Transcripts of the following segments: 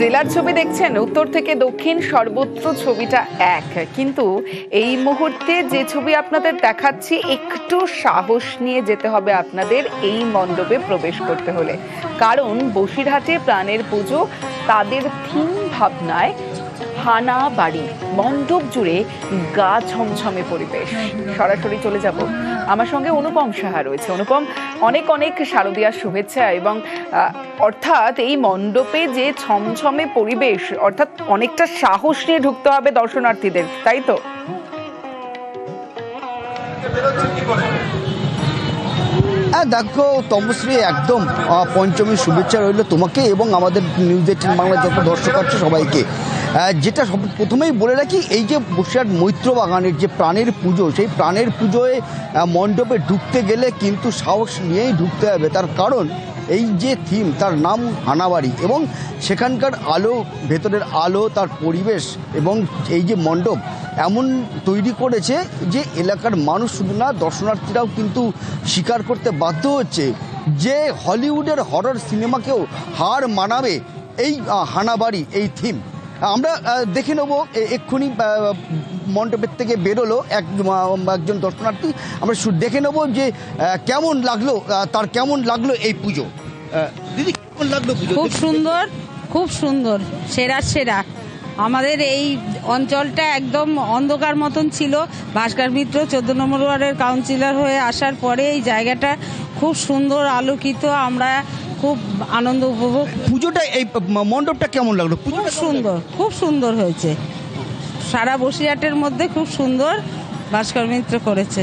জেলার ছবি দেখছেন, উত্তর থেকে দক্ষিণ, সর্বত্র ছবিটা এক। কিন্তু এই মুহূর্তে যে ছবি আপনাদের দেখাচ্ছি, একটু সাহস নিয়ে যেতে হবে আপনাদের এই মণ্ডপে প্রবেশ করতে হলে। কারণ বসিরহাটে প্রাণের পুজো, তাদের থিম ভাবনায় হানা বাড়ি মণ্ডপ জুড়ে গা ছমছমে পরিবেশ। সরাসরি চলে যাব। আমার সঙ্গে অনুপম সাহা রয়েছে। অনুপম, অনেক অনেক শারদীয়ার শুভেচ্ছা এবং অর্থাৎ এই মণ্ডপে যে ছমছমে পরিবেশ, অর্থাৎ অনেকটা সাহস নিয়ে ঢুকতে হবে দর্শনার্থীদের, তাই তো? হ্যাঁ দেখো তমশ্রী একদম আহ, পঞ্চমীর শুভেচ্ছা রইল তোমাকে এবং আমাদের নিউজ এইটিন বাংলার যত দর্শক আছে সবাইকে। যেটা সব প্রথমেই বলে রাখি এই যে বসিরহাট মৈত্র বাগানের যে প্রাণের পুজো সেই প্রাণের পুজোয় মণ্ডপে ঢুকতে গেলে কিন্তু সাহস নিয়েই ঢুকতে হবে। তার কারণ এই যে থিম তার নাম হানাবাড়ি এবং সেখানকার আলো ভেতরের আলো তার পরিবেশ এবং এই যে মণ্ডপ এমন তৈরি করেছে যে এলাকার মানুষ শুধু না দর্শনার্থীরাও কিন্তু স্বীকার করতে বাধ্য হচ্ছে যে হলিউডের হরর সিনেমাকেও হার মানাবে এই হানাবাড়ি এই থিম। আমরা দেখে নেব এক্ষুনি মণ্ডপের থেকে বেরোলো এক একজন দর্শনার্থী। আমরা দেখে নেব যে কেমন লাগল তার কেমন লাগল এই পুজো। দিদি কেমন লাগল পুজো? খুব সুন্দর খুব সুন্দর সেরা সেরা। আমাদের এই অঞ্চলটা একদম অন্ধকার মতন ছিল। ভাস্কর মিত্র চোদ্দ নম্বর ওয়ার্ডের কাউন্সিলর হয়ে আসার পরে এই জায়গাটা খুব সুন্দর আলোকিত। আমরা খুব আনন্দ উপভোগ পুজোটা এই মণ্ডপটা কেমন লাগল? খুব সুন্দর খুব সুন্দর হয়েছে। সারা বসিরহাটের মধ্যে খুব সুন্দর ভাস্কর মিত্র করেছে।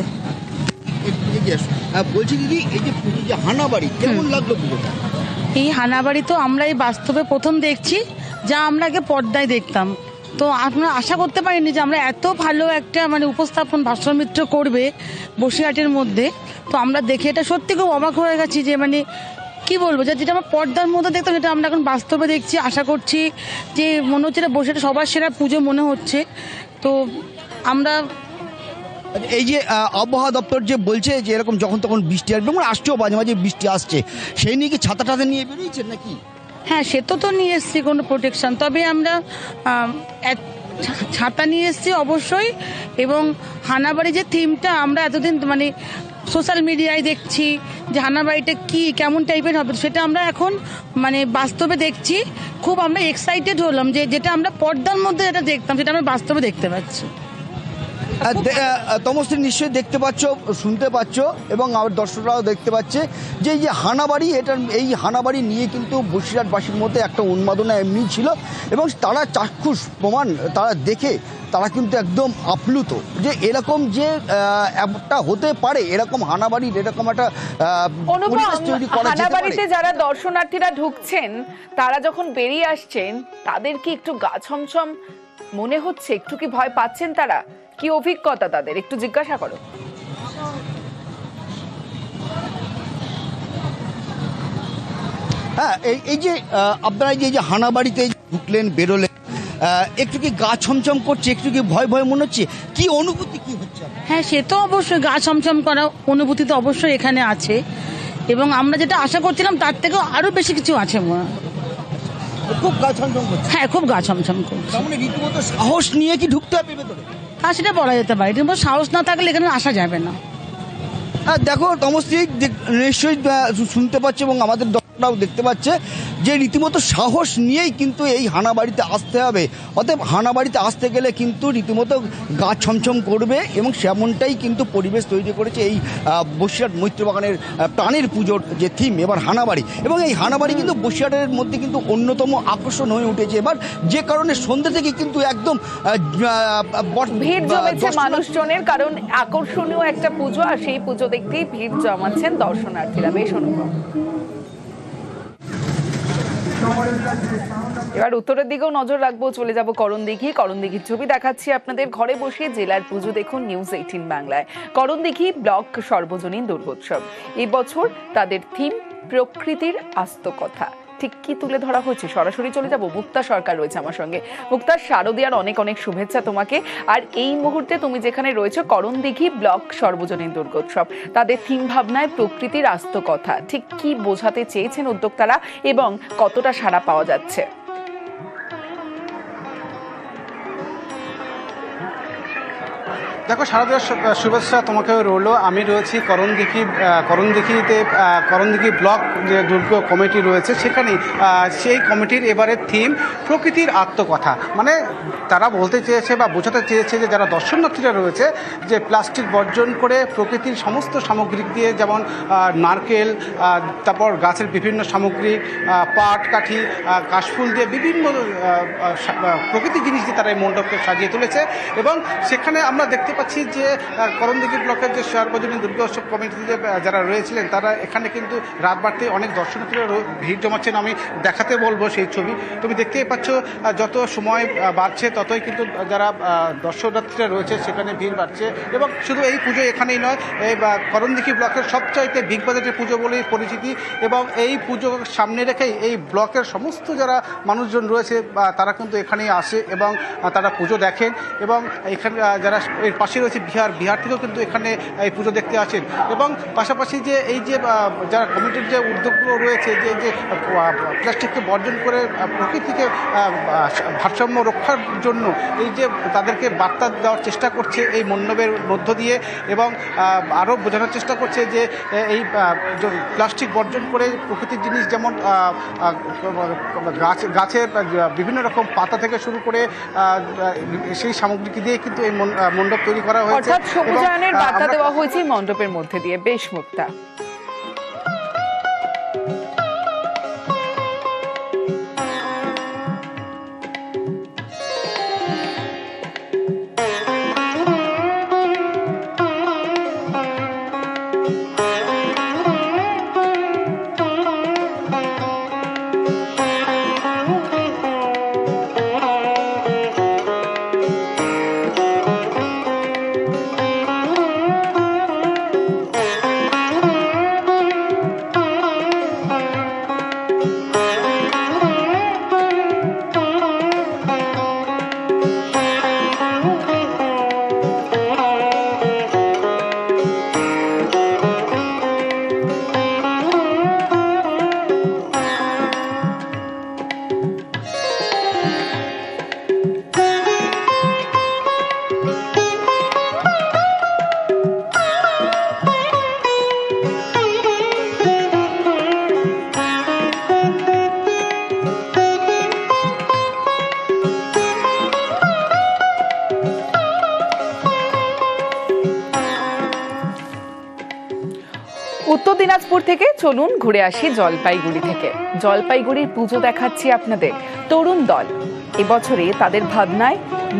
বলছি দিদি এই যে পুজো যে হানাবাড়ি কেমন লাগল পুজোটা? এই হানাবাড়ি তো আমরা এই বাস্তবে প্রথম দেখছি। যা আমরা আগে পর্দায় দেখতাম। তো আমরা আশা করতে পারিনি যে আমরা এত ভালো একটা মানে উপস্থাপন ভাস্কর মিত্র করবে বসিরহাটের মধ্যে। তো আমরা দেখে এটা সত্যি খুব অবাক হয়ে গেছি যে মানে কি বলব যেটা আমরা পর্দার মধ্যে দেখতাম সেটা আমরা এখন বাস্তবে দেখছি, আশা করছি যে মনে হচ্ছে এটা বসিরহাটে সবার সেরা পুজো মনে হচ্ছে। তো আমরা এই যে আবহাওয়া দপ্তর যে বলছে যে এরকম যখন তখন বৃষ্টি আসবে মানে আসছেও মাঝে মাঝে বৃষ্টি আসছে। সেই নিয়ে কি ছাতা টাতা নিয়ে বেরিয়েছেন নাকি? হ্যাঁ সে তো তো নিয়ে এসছি কোনো প্রোটেকশন তবে আমরা ছাতা নিয়ে এসছি অবশ্যই, এবং হানাবাড়ি যে থিমটা আমরা এতদিন মানে সোশ্যাল মিডিয়ায় দেখছি, যে হানাবাড়িটা কি, কেমন টাইপের হবে, সেটা আমরা এখন মানে বাস্তবে দেখছি। খুব আমরা এক্সাইটেড হলাম যে যেটা আমরা পর্দার মধ্যে যেটা দেখতাম, সেটা আমরা বাস্তবে দেখতে পাচ্ছি। তমশ্রী নিশ্চয়ই দেখতে পাচ্ছ শুনতে পাচ্ছ এবং আমার দর্শকরাও দেখতে পাচ্ছে যে এই যে হানাবাড়ি এটা এই হানাবাড়ি নিয়ে কিন্তু বসিরহাটবাসীর মধ্যে একটা উন্মাদনা এমনি ছিল এবং তারা চাক্ষুষ প্রমাণ তারা দেখে তারা কিন্তু একদম আপ্লুত যে এরকম যে একটা হতে পারে এরকম হানাবাড়ির এরকম একটা পরিবেশ তৈরি করা হানাবাড়িতে যারা দর্শনার্থীরা ঢুকছেন তারা যখন বেরিয়ে আসছেন তাদের কি একটু গা ছমছম মনে হচ্ছে? একটু কি ভয় পাচ্ছেন তারা? কি অভিজ্ঞতা তাদের? একটু জিজ্ঞাসা করো। হ্যাঁ এই এই যে আপনারা এই যে যে হানাবাড়িতে ঢুকলেন বেরোলেন একটু কি গা ছমছম করছে? একটু কি ভয় ভয় মনে হচ্ছে? কি অনুভূতি কি হচ্ছে? হ্যাঁ সে তো অবশ্যই গা ছমছম করা অনুভূতি তো অবশ্যই এখানে আছে। এবং আমরা যেটা আশা করছিলাম তার থেকেও আরও বেশি কিছু আছে মনে হয়। খুব গা ছমছম করছে। হ্যাঁ খুব গা ছমছম করছে। মানে রীতিমতো সাহস নিয়ে কি ঢুকতে হবে ভেতরে? আর সেটা বলা যেতে পারে। কিন্তু সাহস না থাকলে এখানে আসা যাবে না। হ্যাঁ দেখো দেখ- নিশ্চয়ই শুনতে পাচ্ছে এবং আমাদের দর্শকরাও দেখতে পাচ্ছে যে রীতিমতো সাহস নিয়েই কিন্তু এই হানাবাড়িতে আসতে হবে। অতএব হানাবাড়িতে আসতে গেলে কিন্তু রীতিমতো গা ছমছম করবে এবং সেমনটাই কিন্তু পরিবেশ তৈরি করেছে এই বসিরহাট মৈত্রবাগানের প্রাণের পুজোর যে থিম এবার হানাবাড়ি এবং এই হানাবাড়ি কিন্তু বসিরহাটের মধ্যে কিন্তু অন্যতম আকর্ষণ হয়ে উঠেছে। এবার যে কারণে সন্ধ্যে থেকে কিন্তু একদম ভিড় জমেছে মানুষজনের কারণ আকর্ষণীয় একটা পুজো আর সেই পুজো দেখতেই ভিড় জমাচ্ছেন দর্শনার্থীরা। বেশ অনুভব। এবার উত্তরের দিকেও নজর রাখব, চলে যাব করণ দিঘি করণ দিঘির ছবি দেখাচ্ছি আপনাদের ঘরে বসে, জেলার পুজো দেখুন, নিউজ এইটিন বাংলায়। করণ দিঘি ব্লক সর্বজনীন দুর্গোৎসব। এবছর তাদের থিম প্রকৃতির আস্ত কথা। ঠিক কি তুলে ধরা হচ্ছে সরাসরি চলে যাব। মুক্তা সরকার রয়েছে আমার সঙ্গে। মুক্তা, শারদিয়ার অনেক অনেক শুভেচ্ছা তোমাকে। আর এই মুহূর্তে তুমি যেখানে রয়েছে করণ দিঘি ব্লক সর্বজনীন দুর্গোৎসব। তাদের থিম ভাবনায় প্রকৃতির আস্ত কথা। ঠিক কি বোঝাতে চেয়েছেন উদ্যোক্তারা এবং কতটা সাড়া পাওয়া যাচ্ছে? দেখো শু- শুভেচ্ছা তোমাকেও রইল। আমি রয়েছি করণদিঘি করণদিঘিতে করণদিঘি ব্লক যে দুর্গ কমিটি রয়েছে সেখানে সেই কমিটির এবারে থিম প্রকৃতির আত্মকথা। মানে তারা বলতে চেয়েছে বা বোঝাতে চেয়েছে যে যারা দর্শনার্থীরা রয়েছে, যে প্লাস্টিক বর্জন করে প্রকৃতির সমস্ত সামগ্রিক দিয়ে যেমন নারকেল তারপর গাছের বিভিন্ন সামগ্রী পাট, কাঠি কাশফুল দিয়ে বিভিন্ন প্রকৃতি জিনিস দিয়ে তারা এই মণ্ডপকে সাজিয়ে তুলেছে। এবং সেখানে আমরা দেখতে পাচ্ছি যে আহ, করণদিঘি ব্লকের যে সার্বজনীন দুর্গা উৎসব কমিটিতে যারা রয়েছিলেন তারা এখানে কিন্তু রাত বাড়তে অনেক দর্শনার্থীরা ভিড় জমাচ্ছেন। আমি দেখাতে বলব সেই ছবি। তুমি দেখতেই পাচ্ছ যত সময় বাড়ছে ততই কিন্তু যারা দর্শনার্থীরা রয়েছে সেখানে ভিড় বাড়ছে। এবং শুধু এই পুজো এখানেই নয় এই করণদিঘি ব্লকের সবচাইতে বিগ বাজেটের পুজো বলেই পরিচিতি। এবং এই পুজো সামনে রেখেই এই ব্লকের সমস্ত যারা মানুষজন রয়েছে তারা কিন্তু এখানেই আসে এবং তারা পুজো দেখেন। এবং এখানে যারা এর পাশে রয়েছে বিহার। বিহার থেকেও কিন্তু এখানে এই পুজো দেখতে আসেন এবং পাশাপাশি যে এই যে যারা কমিটির যে উদ্যোগগুলো রয়েছে, যে যে প্লাস্টিককে বর্জন করে প্রকৃতিকে ভারসাম্য রক্ষার জন্য এই যে তাদেরকে বার্তা দেওয়ার চেষ্টা করছে এই মণ্ডপের মধ্য দিয়ে এবং আরও বোঝানোর চেষ্টা করছে যে এই প্লাস্টিক বর্জন করে প্রকৃতির জিনিস যেমন গাছ, গাছের বিভিন্ন রকম পাতা থেকে শুরু করে সেই সামগ্রী দিয়ে কিন্তু এই মণ্ডপ তৈরি করা হয়েছে অর্থাৎ সবুজায়নের বার্তা দেওয়া হয়েছে মণ্ডপের মধ্যে দিয়ে। বেশ মুক্তা। চলুন ঘুরে আসি জলপাইগুড়ি থেকে। জলপাইগুড়ির পুজো দেখাচ্ছি আপনাদের। তরুণ দল, এবছরে তাদের ভাবনায়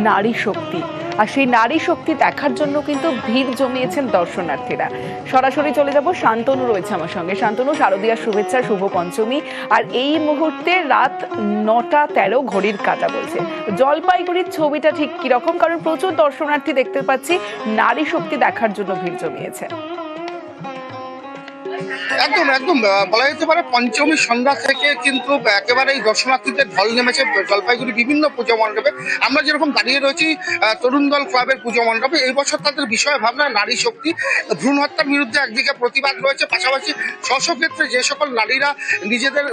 নারী শক্তি। আর সেই নারী শক্তি দেখার জন্য কিন্তু ভিড় জমিয়েছেন দর্শনার্থীরা। সরাসরি চলে যাব, শান্তনু রয়েছে আমার সঙ্গে। শান্তনু শারদীয়া শুভেচ্ছা, শুভ পঞ্চমী। আর এই মুহূর্তে রাত নটা তেরো ঘড়ির কাটা বলছে। জলপাইগুড়ির ছবিটা ঠিক কীরকম? কারণ প্রচুর দর্শনার্থী দেখতে পাচ্ছি, নারী শক্তি দেখার জন্য ভিড় জমিয়েছে। একদম একদম। বলা যেতে পারে পঞ্চমী সন্ধ্যা থেকে কিন্তু একেবারে দর্শনার্থীদের ঢল নেমেছে, জলপাইগুড়ি বিভিন্ন পুজো মণ্ডপে। আমরা যেরকম দাঁড়িয়ে রয়েছি তরুণ দল ক্লাবের পুজো মণ্ডপে, এই বছর তাদের বিষয় ভাবনা, নারী শক্তি ভ্রূণ হত্যার বিরুদ্ধে একদিকে প্রতিবাদ রয়েছে, পাশাপাশি স্ব ক্ষেত্রে যে সকল নারীরা নিজেদের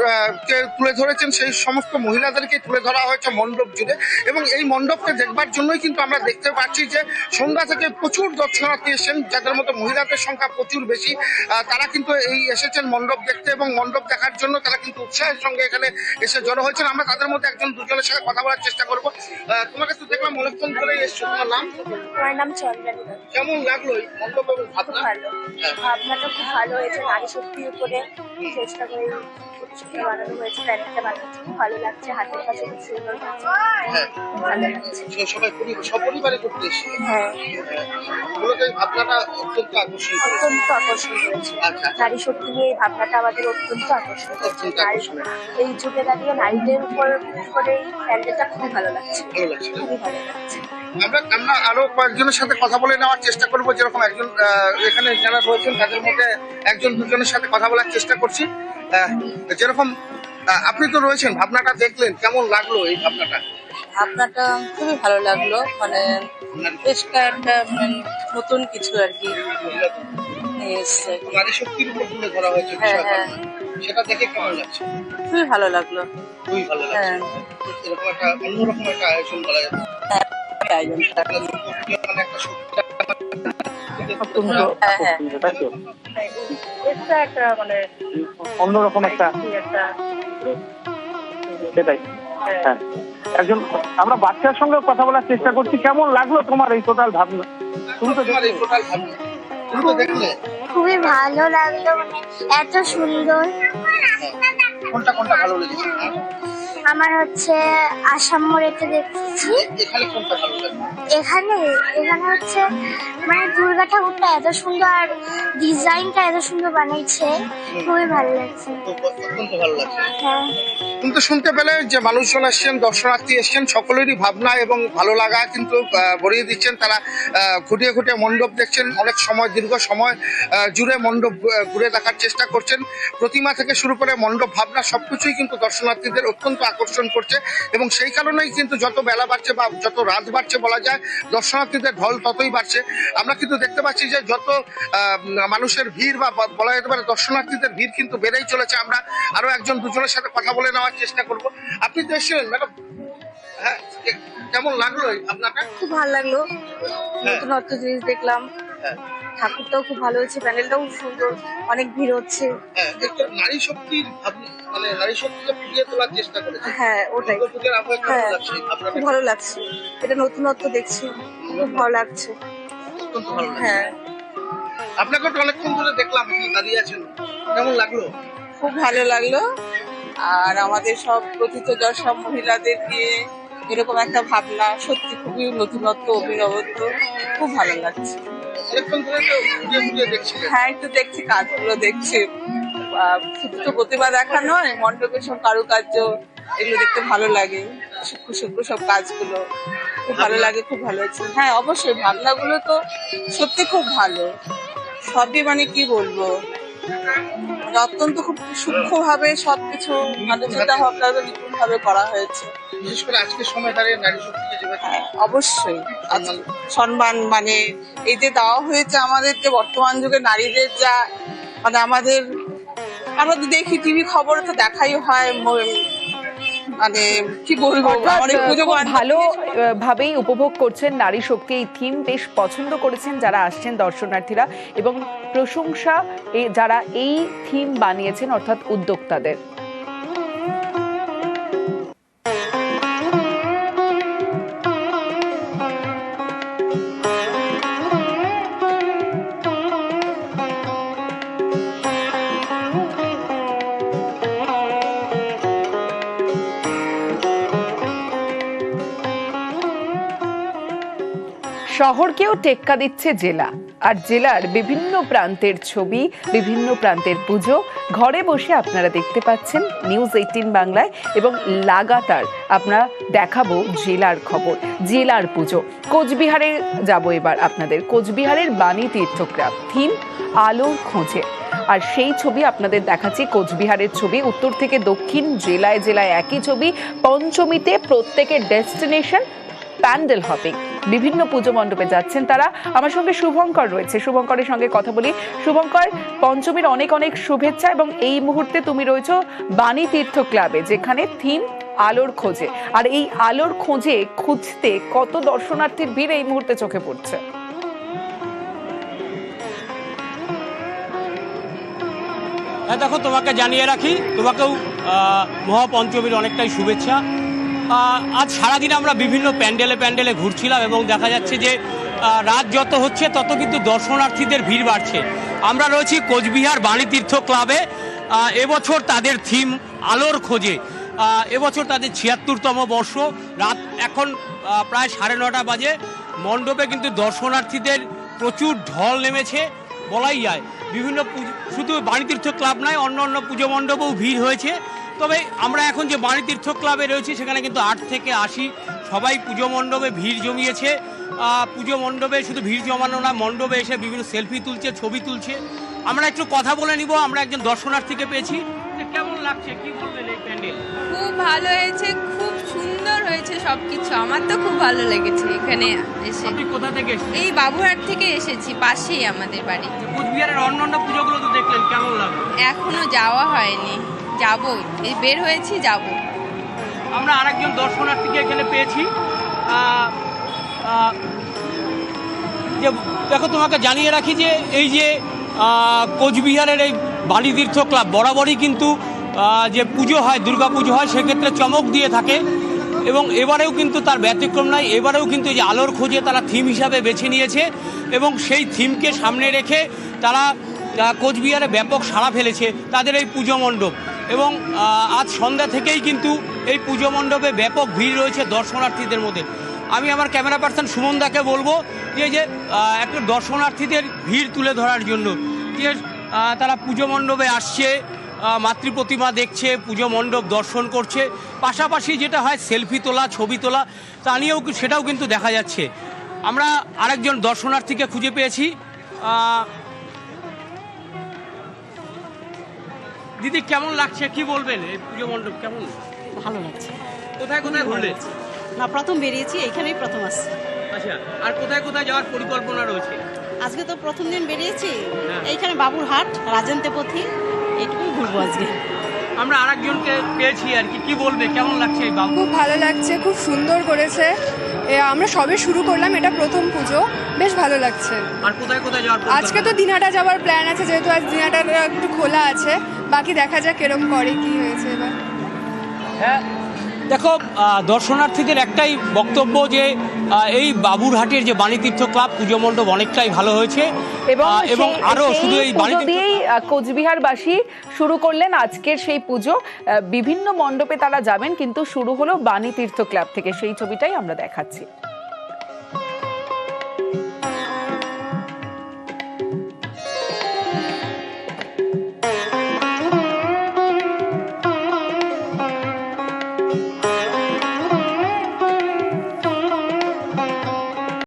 তুলে ধরেছেন, সেই সমস্ত মহিলাদেরকে তুলে ধরা হয়েছে মণ্ডপ জুড়ে। এবং এই মণ্ডপকে দেখবার জন্যই কিন্তু আমরা দেখতে পাচ্ছি যে সন্ধ্যা থেকে প্রচুর দর্শনার্থী এসেছেন, যাদের মতো মহিলাদের সংখ্যা প্রচুর বেশি। তারা কিন্তু এই এসেছেন মণ্ডপ দেখতে এবং মণ্ডপ দেখার জন্য তারা কিন্তু উৎসাহের সঙ্গে এখানে এসে জড়ো হয়েছেন। আমরা তাদের মধ্যে একজন দুজনের সাথে কথা বলার চেষ্টা করব। আহ, তোমাকে তো দেখলাম অনেকক্ষণ ধরে এসছো। তোমার নাম? আমার নাম চন্দ্রানী কেমন লাগল এই মণ্ডপ এবং ভাবনা? ভালো। ভাবনাটা খুব ভালো হয়েছে। নারী শক্তির উপরে চেষ্টা করে। ছোট বানানো হয়েছে ভালো লাগছে হাতের কাছে খুব সুন্দর লাগছে। হ্যাঁ ভালো লাগছে। সবাই পরি- সপরিবারে করতে এসছে হ্যাঁ। মূলত এই ভাবনাটা অত্যন্ত আকর্ষণ। অত্যন্ত আকর্ষণ করেছে আচ্ছা। নারী শক্তি নিয়ে এই ভাবনাটা আমাদের অত্যন্ত আকর্ষণ করেছে। এই যুগে দাঁড়িয়ে নারীদের উপর করে এই প্যান্ডেলটা খুবই ভালো লাগছে। ভালো লাগছে খুবই ভালো লাগছে। আমরা আমরা আরও কয়েকজনের সাথে কথা বলে নেওয়ার চেষ্টা করব যেরকম একজন এখানে যারা রয়েছেন তাদের মধ্যে একজন দুজনের সাথে কথা বলার চেষ্টা করছি। যেরকম আহ, আপনি তো রয়েছেন ভাবনাটা দেখলেন কেমন লাগল এই ভাবনাটা? আপনারটা খুবই ভালো লাগল মানে বেশ একটা মানে নতুন কিছু আর কি নারী শক্তির উপর তুলে ধরা হয়েছে হ্যাঁ। হ্যাঁ। সেটা দেখে কেমন লাগছে? খুবই ভালো লাগল। খুবই ভালো লাগছে। হ্যাঁ। এরকম একটা অন্যরকম একটা আয়োজন করা যাবে একটা হ্যাঁ হ্যাঁ। তাই তো? মানে অন্যরকম একটা একটা সেটাই। হ্যাঁ। একজন আমরা বাচ্চার সঙ্গে কথা বলার চেষ্টা করছি। কেমন লাগল তোমার এই টোটাল ভাবনা? তুমি তো খুবই ভালো লাগল মানে এত সুন্দর। কোনটা কোনটা ভালো লেগেছে? আমার হচ্ছে আসাম মোড়েতে দেখছি। এখানে এখানে হচ্ছে মানে দুর্গা ঠাকুরটা এত সুন্দর আর ডিজাইনটা এত সুন্দর বানিয়েছে, খুবই ভালো লাগছে। হ্যাঁ। শুনতে পেলে যে মানুষজন দর্শনার্থী এসছেন, সকলেরই ভাবনা এবং ভালো লাগা কিন্তু ভরিয়ে দিচ্ছেন। তারা খুঁটিয়ে খুঁটিয়ে মণ্ডপ দেখছেন। অনেক সময়, দীর্ঘ সময় জুড়ে মণ্ডপ ঘুরে দেখার চেষ্টা করছেন। প্রতিমা থেকে শুরু করে মণ্ডপ ভাবনা সবকিছুই কিন্তু দর্শনার্থীদের অত্যন্ত আকর্ষণ করছে এবং সেই কারণেই কিন্তু যত বেলা বাড়ছে বা যত রাত বাড়ছে বলা যায় দর্শনার্থীদের ঢল ততই বাড়ছে। আমরা কিন্তু দেখতে পাচ্ছি যে যত মানুষের ভিড় বা বলা যেতে পারে দর্শনার্থীদের ভিড় কিন্তু বেড়েই চলেছে। আমরা আরও একজন দুজনের সাথে কথা বলে নেওয়ার চেষ্টা করব। আপনি তো এসেছিলেন ম্যাডাম? হ্যাঁ কেমন লাগল আপনাকে? খুব ভালো লাগল। নতুনত্ব জিনিস দেখলাম। হ্যাঁ। ঠাকুরটাও খুব ভালো হয়েছে প্যান্ডেলটাও খুব সুন্দর অনেক ভিড় হচ্ছে। হ্যাঁ নারী শক্তির মানে নারী শক্তিকে ফুটিয়ে তোলার চেষ্টা করেছে হ্যাঁ ওটাই। হ্যাঁ খুব ভালো লাগছে। এটা নতুনত্ব দেখছি খুব ভালো লাগছে। হ্যাঁ। আপনাকে তো অনেকক্ষণ ধরে দেখলাম দাঁড়িয়ে আছেন। কেমন লাগল? খুব ভালো লাগল। আর আমাদের সব প্রথিত দর্শক মহিলাদের নিয়ে এরকম একটা ভাবনা সত্যি খুবই নতুনত্ব অভিনবত্ব খুব ভালো লাগছে। হ্যাঁ একটু দেখছি, কাজগুলো দেখছি। শুধু তো প্রতিভা দেখানো মণ্ডপের সব কারুকার্য, এগুলো দেখতে ভালো লাগে। সূক্ষ্ম সূক্ষ্ম সব কাজগুলো খুব ভালো লাগে, খুব ভালো হচ্ছে হ্যাঁ অবশ্যই, ভাবনাগুলো তো সত্যি খুব ভালো। সবই মানে কি বলব? অত্যন্ত খুব সূক্ষ্মভাবে সবকিছু মানে চিন্তা ভাবনা নিপুণ ভাবে করা হয়েছে। বিশেষ করে আজকের সময় দাঁড়িয়ে নারী শক্তিকে যেভাবে হ্যাঁ, অবশ্যই। সম্মান মানে এই যে দেওয়া হয়েছে আমাদের যে বর্তমান যুগে নারীদের যা মানে আমাদের আমরা তো দেখি টিভি খবরে তো দেখাই হয় মানে কি বলব ভালো ভাবেই উপভোগ করছেন নারী শক্তি এই থিম বেশ পছন্দ করেছেন যারা আসছেন দর্শনার্থীরা এবং প্রশংসা যারা এই থিম বানিয়েছেন অর্থাৎ উদ্যোক্তাদের। শহরকেও টেক্কা দিচ্ছে জেলা। আর জেলার বিভিন্ন প্রান্তের ছবি, বিভিন্ন প্রান্তের পুজো ঘরে বসে আপনারা দেখতে পাচ্ছেন নিউজ এইটিন বাংলায় এবং লাগাতার আমরা দেখাবো জেলার খবর, জেলার পুজো। কোচবিহারে যাব এবার আপনাদের। কোচবিহারের বাণী তীর্থক্রাম, থিম আলোর খোঁজে। আর সেই ছবি আপনাদের দেখাচ্ছি, কোচবিহারের ছবি। উত্তর থেকে দক্ষিণ, জেলায় জেলায় একই ছবি। পঞ্চমীতে প্রত্যেকের ডেস্টিনেশন প্যান্ডেল হপিং। বিভিন্ন পুজো মণ্ডপে যাচ্ছেন তারা। আমার সঙ্গে শুভঙ্কর রয়েছে। শুভঙ্করের সঙ্গে কথা বলি। শুভঙ্কর, পঞ্চমীর অনেক অনেক শুভেচ্ছা এবং এই মুহূর্তে তুমি রয়েছো বাণী তীর্থ ক্লাবে, যেখানে থিম আলোর খোঁজে। আর এই আলোর খোঁজে খুঁজতে কত দর্শনার্থীর ভিড় এই মুহূর্তে চোখে পড়ছে? হ্যাঁ দেখো, তোমাকে জানিয়ে রাখি, তোমাকেও মহাপঞ্চমীর অনেকটাই শুভেচ্ছা। আজ সারাদিন আমরা বিভিন্ন প্যান্ডেলে প্যান্ডেলে ঘুরছিলাম এবং দেখা যাচ্ছে যে রাত যত হচ্ছে তত কিন্তু দর্শনার্থীদের ভিড় বাড়ছে। আমরা রয়েছি কোচবিহার বাণীতীর্থ ক্লাবে। এবছর তাদের থিম আলোর খোঁজে। এবছর তাদের ছিয়াত্তরতম বর্ষ। রাত এখন প্রায় সাড়ে নটা বাজে। মণ্ডপে কিন্তু দর্শনার্থীদের প্রচুর ঢল নেমেছে, বলাই যায়। বিভিন্ন শুধু বাণীতীর্থ ক্লাব নয় অন্য অন্য পুজো মণ্ডপেও ভিড় হয়েছে। তবে আমরা এখন যে বাণীতীর্থ ক্লাবে রয়েছি সেখানে কিন্তু আট থেকে আশি সবাই পুজো মণ্ডপে ভিড় জমিয়েছে। পুজো মণ্ডপে শুধু ভিড় জমানো না মণ্ডপে এসে বিভিন্ন সেলফি তুলছে ছবি তুলছে। আমরা একটু কথা বলে নিব আমরা একজন দর্শনার্থীকে পেয়েছি। কেমন লাগছে? কি বলবেন এই প্যান্ডেল? খুব ভালো হয়েছে খুব সুন্দর হয়েছে সবকিছু। আমার তো খুব ভালো লেগেছে এখানে এসে। আপনি কোথা থেকে এসেছেন? এই বাবুরহাট থেকে এসেছি পাশেই আমাদের বাড়ি। কোচবিহারের অন্য অন্য পুজোগুলো তো দেখলেন কেমন লাগল? এখনও যাওয়া হয়নি। যাব, এই বের হয়েছি, যাব। আমরা আরেকজন দর্শনার্থীকে এখানে পেয়েছি। যে দেখো, তোমাকে জানিয়ে রাখি যে এই যে কোচবিহারের এই বাণীতীর্থ ক্লাব বরাবরই কিন্তু যে পুজো হয়, দুর্গা পুজো হয়, সেক্ষেত্রে চমক দিয়ে থাকে। এবং এবারেও কিন্তু তার ব্যতিক্রম নাই। এবারেও কিন্তু যে আলোর খোঁজে তারা থিম হিসাবে বেছে নিয়েছে এবং সেই থিমকে সামনে রেখে তারা কোচবিহারে ব্যাপক সাড়া ফেলেছে তাদের এই পুজো মণ্ডপ। এবং আজ সন্ধ্যা থেকেই কিন্তু এই পুজো মণ্ডপে ব্যাপক ভিড় রয়েছে দর্শনার্থীদের মধ্যে। আমি আমার ক্যামেরা পার্সন সুমন দাকে বলব যে যে একটা দর্শনার্থীদের ভিড় তুলে ধরার জন্য। যে তারা পুজো মণ্ডপে আসছে মাতৃ প্রতিমা দেখছে, পুজো মণ্ডপ দর্শন করছে। পাশাপাশি যেটা হয়, সেলফি তোলা, ছবি তোলা, তা নিয়েও সেটাও কিন্তু দেখা যাচ্ছে। আমরা আরেকজন দর্শনার্থীকে খুঁজে পেয়েছি। দিদি কেমন লাগছে? কি বলবেন? এই পুজো মণ্ডপ কেমন? ভালো লাগছে। কোথায় কোথায় ঘুরলেন না প্রথম বেরিয়েছি এখানেই প্রথম আসছি। আচ্ছা আর কোথায় কোথায় যাওয়ার পরিকল্পনা রয়েছে? আজকে তো প্রথম দিন বেরিয়েছি হ্যাঁ। এইখানে বাবুরহাট রাজেন্দ্রপথি এইটুকুই ঘুরবো আজকে। আমরা আরেকজনকে পেয়েছি আর কি। কি বলবে? কেমন লাগছে এই বাবু? খুব ভালো লাগছে খুব সুন্দর করেছে। আমরা সবে শুরু করলাম এটা প্রথম পুজো। বেশ ভালো লাগছে। আর কোথায় কোথায় যাওয়ার আজকে তো দিনহাটা যাওয়ার প্ল্যান আছে যেহেতু আজ দিনহাটা একটু খোলা আছে। বাকি দেখা যাক এরকম করে কি হয়েছে এবার। হ্যাঁ দেখো দর্শনার্থীদের একটাই বক্তব্য যে এই বাবুরহাটের যে বাণীতীর্থ ক্লাব পুজো মণ্ডপ অনেকটাই ভালো হয়েছে। এবং আরও শুধু এই দিয়েই কোচবিহারবাসী শুরু করলেন আজকের সেই পুজো। বিভিন্ন মণ্ডপে তারা যাবেন কিন্তু শুরু হলো বাণীতীর্থ ক্লাব থেকে। সেই ছবিটাই আমরা দেখাচ্ছি।